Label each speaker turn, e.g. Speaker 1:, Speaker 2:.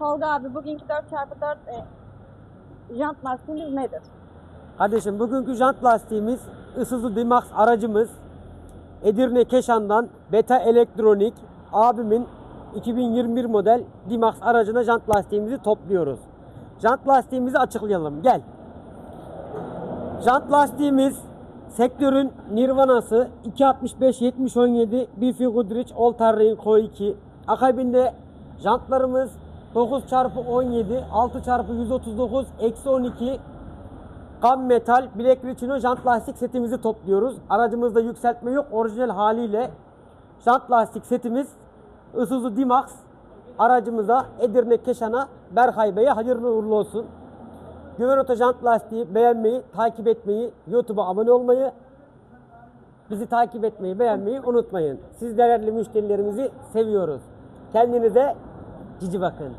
Speaker 1: Tolga abi bugünkü 4x4 e, jant lastiğimiz nedir?
Speaker 2: Kardeşim bugünkü jant lastiğimiz Isuzu D-Max aracımız. Edirne Keşan'dan Beta Elektronik abimin 2021 model D-Max aracına jant lastiğimizi topluyoruz. Jant lastiğimizi açıklayalım. Gel. Jant lastiğimiz sektörün nirvanası 265 70 17 Bifi Goodrich All Terrain Co 2. Akabinde jantlarımız 9 x 17 6 x 139 eksi 12 Gam metal Black Ricino jant lastik setimizi topluyoruz. Aracımızda yükseltme yok. Orijinal haliyle jant lastik setimiz Isuzu D-Max aracımıza Edirne Keşan'a Berkay Bey'e hayırlı uğurlu olsun. Güven Oto Jant Lastiği beğenmeyi, takip etmeyi, YouTube'a abone olmayı, bizi takip etmeyi, beğenmeyi unutmayın. Siz değerli müşterilerimizi seviyoruz. Kendinize 뒤집어 끈.